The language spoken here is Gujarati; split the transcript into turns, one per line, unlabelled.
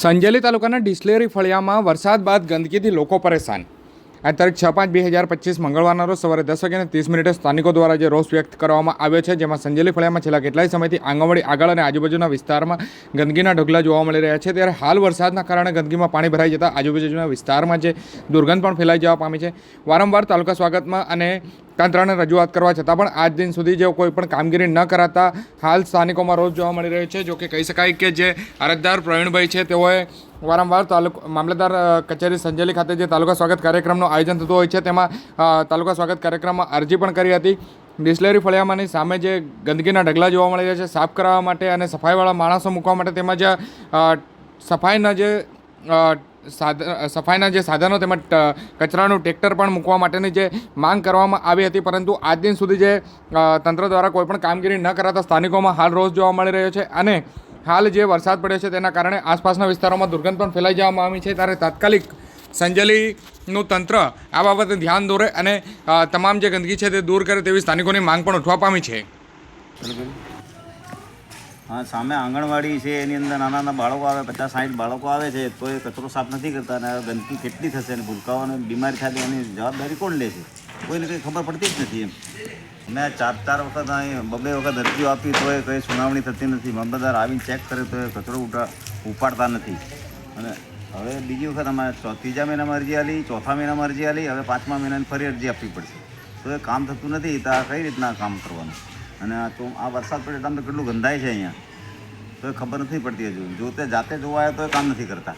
સંજેલી તાલુકાના ડિસ્લેરી ફળિયામાં વરસાદ બાદ ગંદકીથી લોકો પરેશાન. આ તારીખ છ પાંચ બે હજાર પચીસ મંગળવારના રોજ સવારે દસ વાગ્યાને ત્રીસ મિનિટે સ્થાનિકો દ્વારા જે રોષ વ્યક્ત કરવામાં આવ્યો છે, જેમાં સંજેલી ફળિયામાં છેલ્લા કેટલાય સમયથી આંગણવાડી આગળ અને આજુબાજુના વિસ્તારમાં ગંદકીના ઢગલા જોવા મળી રહ્યા છે. ત્યારે હાલ વરસાદના કારણે ગંદકીમાં પાણી ભરાઈ જતાં આજુબાજુના વિસ્તારમાં જે દુર્ગંધ પણ ફેલાઈ જવા પામી છે. વારંવાર તાલુકા સ્વાગતમાં અને તંત્રને રજૂઆત કરવા છતાં પણ આજ દિન સુધી જે કોઈ પણ કામગીરી ન કરાતા, હાલ સ્થાનિકોમાં રોજ જોવા મળી રહ્યો છે, જો કે કહી શકાય કે જે અરજદાર પ્રવીણભાઈ છે, તેઓએ વારંવાર તાલુક, મામલતદાર કચેરી સંજેલી ખાતે જે તાલુકા સ્વાગત કાર્યક્રમનું આયોજન થતું હોય છે, તેમાં તાલુકા સ્વાગત કાર્યક્રમમાં અરજી પણ કરી હતી. ડિસ્લેરી ફળિયામાંની સામે જે ગંદકીના ઢગલા જોવા મળી રહ્યા છે, સાફ કરાવવા માટે અને સફાઈવાળા માણસો મૂકવા માટે તેમજ સફાઈના જે સફાઈના જે સાધનો તેમજ કચરાનું ટ્રેક્ટર પણ મૂકવા માટેની જે માંગ કરવામાં આવી હતી, પરંતુ આજ દિન સુધી જે તંત્ર દ્વારા કોઈ પણ કામગીરી ન કરાતા સ્થાનિકોમાં હાલ રોષ જોવા મળી રહ્યો છે અને હાલ જે વરસાદ પડ્યો છે તેના કારણે આસપાસના વિસ્તારોમાં દુર્ગંધ પણ ફેલાઈ જવામાં આવી છે. ત્યારે તાત્કાલિક સંજલીનું તંત્ર આ બાબતે ધ્યાન દોરે અને તમામ જે ગંદકી છે તે દૂર કરે તેવી સ્થાનિકોની માંગ પણ ઉઠવા પામી છે.
હા, સામે આંગણવાડી છે, એની અંદર નાના નાના બાળકો આવે પચાસ સાઠ બાળકો આવે છે, તો એ કચરો સાફ નથી કરતા અને ગંદકી કેટલી થશે અને ભૂલકાઓને બીમારી થાય એની જવાબદારી કોણ લે છે કોઈને કંઈ ખબર પડતી જ નથી એમ. મેં ચાર ચાર વખત અહીં બબે વખત અરજીઓ આપી, તો એ કંઈ સુનાવણી થતી નથી. મામલતદાર આવીને ચેક કરે તો એ કચરો ઉઠા ઉપાડતા નથી. અને હવે બીજી વખત અમારે ત્રીજા મહિનામાં અરજી આલી, ચોથા મહિનામાં અરજી આલી, હવે પાંચમા મહિનાની ફરી અરજી આપવી પડશે. તો એ કામ થતું નથી, તો આ કઈ રીતના કામ કરવાનું? અને આ તો આ વરસાદ પડે એટલે આમ કેટલું ગંધાય છે અહીંયા? તો ખબર નથી પડતી હજુ. જો તે જાતે જોવા આવ્યા તો કામ નથી કરતા.